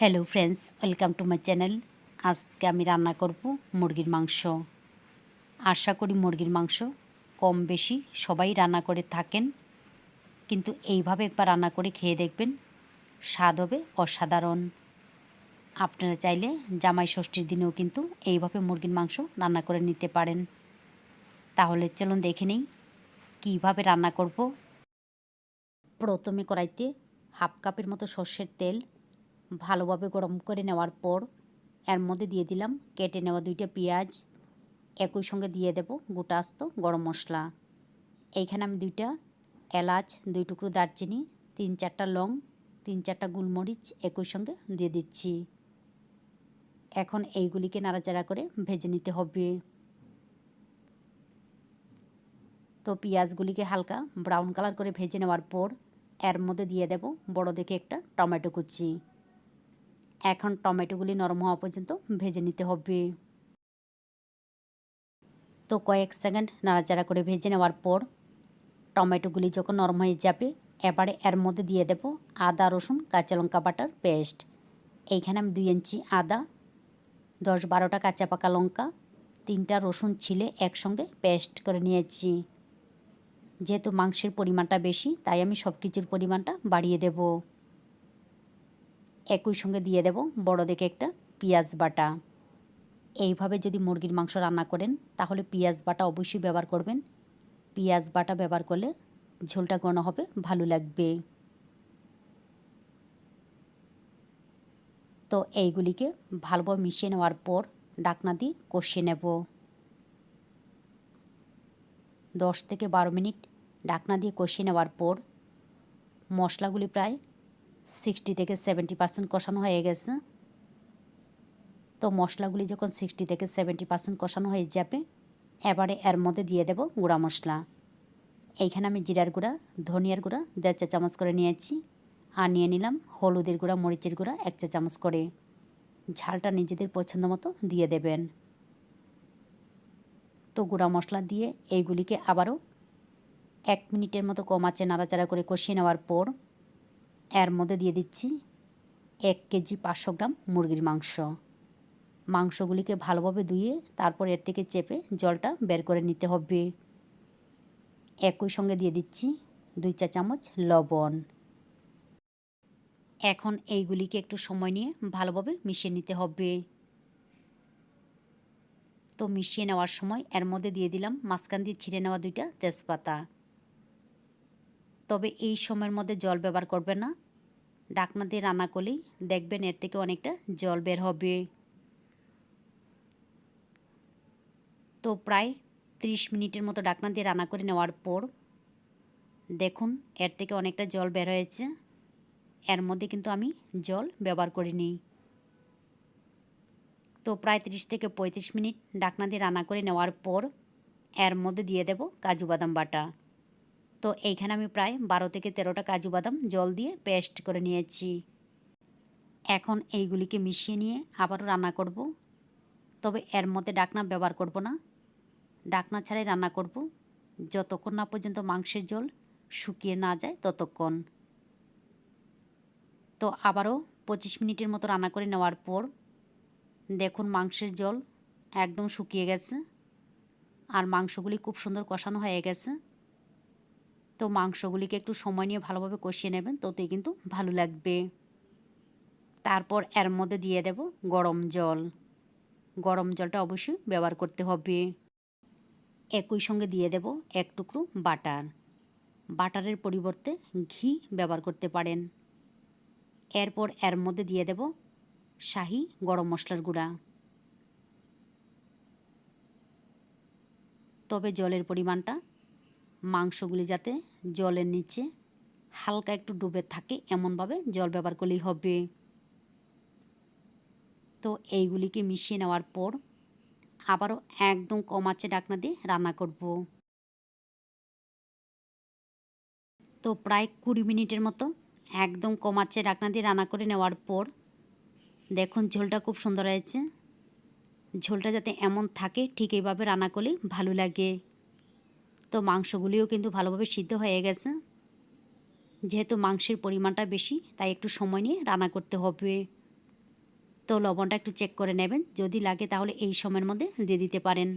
Hello friends welcome to my channel আজকে আমি রান্না করব মুরগির মাংস আশা করি মুরগির মাংস কম বেশি সবাই রান্না করে থাকেন কিন্তু এইভাবে একবার রান্না করে খেয়ে দেখবেন স্বাদ হবে অসাধারণ আপনারা চাইলে জামাই ষষ্ঠীর দিনেও কিন্তু এইভাবে মুরগির মাংস রান্না করে নিতে পারেন তাহলে চলুন দেখে নেই কীভাবে রান্না করব প্রথমে কড়াইতে হাফ কাপের মতো সর্ষের তেল ভালোভাবে গরম করে নেওয়ার পর এর মধ্যে দিয়ে দিলাম, কেটে নেওয়া দুইটা পেঁয়াজ, একই সঙ্গে দিয়ে দেব গোটা আস্ত গরম মশলা। এইখানে আমি দুইটা এলাচ, দুই টুকরো দারচিনি, তিন চারটা লং, তিন চারটা গোলমরিচ একই সঙ্গে দিয়ে দিচ্ছি। এখন এইগুলিকে নাড়াচাড়া করে ভেজে নিতে হবে। তো পেঁয়াজগুলিকে হালকা ব্রাউন কালার করে ভেজে নেওয়ার পর এর মধ্যে দিয়ে দেব বড় দেখে একটা টমেটো কুচি। এখন টমেটোগুলি নরম হওয়া পর্যন্ত ভেজে নিতে হবে। তো কয়েক সেকেন্ড নাড়াচাড়া করে ভেজে নেওয়ার পর টমেটোগুলি যখন নরম হয়ে যাবে, এবারে এর মধ্যে দিয়ে দেব আদা, রসুন, কাঁচা লঙ্কা বাটার পেস্ট। এইখানে আমি দুই ইঞ্চি আদা, দশ বারোটা কাঁচা পাকা লঙ্কা, তিনটা রসুন ছিলে একসঙ্গে পেস্ট করে নিয়েছি। যেহেতু মাংসের পরিমাণটা বেশি, তাই আমি সব কিছুর পরিমাণটা বাড়িয়ে দেব। একই সঙ্গে দিয়ে দেব বড় দেখে একটা পেঁয়াজ বাটা। এইভাবে যদি মুরগির মাংস রান্না করেন, তাহলে পেঁয়াজ বাটা অবশ্যই ব্যবহার করবেন। পেঁয়াজ বাটা ব্যবহার করলে ঝোলটা ঘন হবে, ভালো লাগবে। তো এইগুলিকে ভালোভাবে মিশিয়ে নেওয়ার পর ডাকনা দিয়ে কষিয়ে নেব। দশ থেকে বারো মিনিট ডাকনা দিয়ে কষিয়ে নেওয়ার পর মশলাগুলি প্রায় সিক্সটি থেকে সেভেন্টি পার্সেন্ট কষানো হয়ে গেছে। তো মশলাগুলি যখন সিক্সটি থেকে সেভেন্টি পার্সেন্ট কষানো হয়ে যাবে, এবারে এর মধ্যে দিয়ে দেব গুঁড়া মশলা। এইখানে আমি জিরার গুঁড়া, ধনিয়ার গুঁড়া, দেড় চা চামচ করে নিয়েছি। আর নিয়ে নিলাম হলুদের গুঁড়া, মরিচের গুঁড়া, এক চা চামচ করে। ঝালটা নিজেদের পছন্দ মতো দিয়ে দেবেন। তো গুঁড়া মশলা দিয়ে এইগুলিকে আবারও এক মিনিটের মতো কম নাড়াচাড়া করে কষিয়ে নেওয়ার পর এর মধ্যে দিয়ে দিচ্ছি এক কেজি পাঁচশো গ্রাম মুরগির মাংস। মাংসগুলিকে ভালোভাবে ধুয়ে তারপর এর থেকে চেপে জলটা বের করে নিতে হবে। একই সঙ্গে দিয়ে দিচ্ছি দুই চা চামচ লবণ। এখন এইগুলিকে একটু সময় নিয়ে ভালোভাবে মিশিয়ে নিতে হবে। তো মিশিয়ে নেওয়ার সময় এর মধ্যে দিয়ে দিলাম মাঝখান দিয়ে ছিঁড়ে নেওয়া দুইটা তেজপাতা। তবে এই সময়ের মধ্যে জল ব্যবহার করবে না। ডাকনা দিয়ে রান্না করলেই দেখবেন এর থেকে অনেকটা জল বের হবে। তো প্রায় ত্রিশ মিনিটের মতো ডাকনা দিয়ে রান্না করে নেওয়ার পর দেখুন এর থেকে অনেকটা জল বের হয়েছে। এর মধ্যে কিন্তু আমি জল ব্যবহার করিনি তো প্রায় ত্রিশ থেকে পঁয়ত্রিশ মিনিট ডাকনা দিয়ে রান্না করে নেওয়ার পর এর মধ্যে দিয়ে দেব কাজু বাদাম বাটা। তো এইখানে আমি প্রায় বারো থেকে তেরোটা কাজু বাদাম জল দিয়ে পেস্ট করে নিয়েছি। এখন এইগুলিকে মিশিয়ে নিয়ে আবারও রান্না করব। তবে এর মধ্যে ডাকনা ব্যবহার করব না। ডাকনা ছাড়াই রান্না করব। যতক্ষণ না পর্যন্ত মাংসের জল শুকিয়ে না যায় ততক্ষণ। তো আবারও পঁচিশ মিনিটের মতো রান্না করে নেওয়ার পর দেখুন মাংসের জল একদম শুকিয়ে গেছে। আর মাংসগুলি খুব সুন্দর কষানো হয়ে গেছে। তো মাংসগুলিকে একটু সময় নিয়ে ভালোভাবে কষিয়ে নেবেন, তোতেই কিন্তু ভালো লাগবে। তারপর এর মধ্যে দিয়ে দেব গরম জল। গরম জলটা অবশ্যই ব্যবহার করতে হবে। একই সঙ্গে দিয়ে দেব এক টুকরো বাটার। বাটারের পরিবর্তে ঘি ব্যবহার করতে পারেন। এরপর এর মধ্যে দিয়ে দেব শাহি গরম মশলার গুঁড়া। তবে জলের পরিমাণটা মাংসগুলি যাতে জলের নিচে হালকা একটু ডুবে থাকে, এমনভাবে জল ব্যবহার করলেই হবে। তো এইগুলিকে মিশিয়ে নেওয়ার পর আবারও একদম কম আঁচে ডাকনা দিয়ে রান্না করব। তো প্রায় কুড়ি মিনিটের মতো একদম কম আঁচে ডাকনা দিয়ে রান্না করে নেওয়ার পর দেখুন ঝোলটা খুব সুন্দর হয়েছে। ঝোলটা যাতে এমন থাকে, ঠিক এইভাবে রান্না করলে ভালো লাগে। তো মাংসগুলিও কিন্তু ভালোভাবে সিদ্ধ হয়ে গেছে। যেহেতু মাংসের পরিমাণটা বেশি, তাই একটু সময় নিয়ে রান্না করতে হবে। তো লবণটা একটু চেক করে নেবেন, যদি লাগে তাহলে এই সময়ের মধ্যে দিয়ে দিতে পারেন।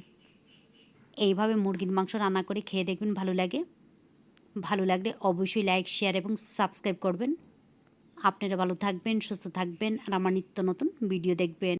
এইভাবে মুরগির মাংস রান্না করে খেয়ে দেখবেন ভালো লাগে। ভালো লাগলে অবশ্যই লাইক, শেয়ার এবং সাবস্ক্রাইব করবেন। আপনারা ভালো থাকবেন, সুস্থ থাকবেন, আর আমার নিত্য নতুন ভিডিও দেখবেন।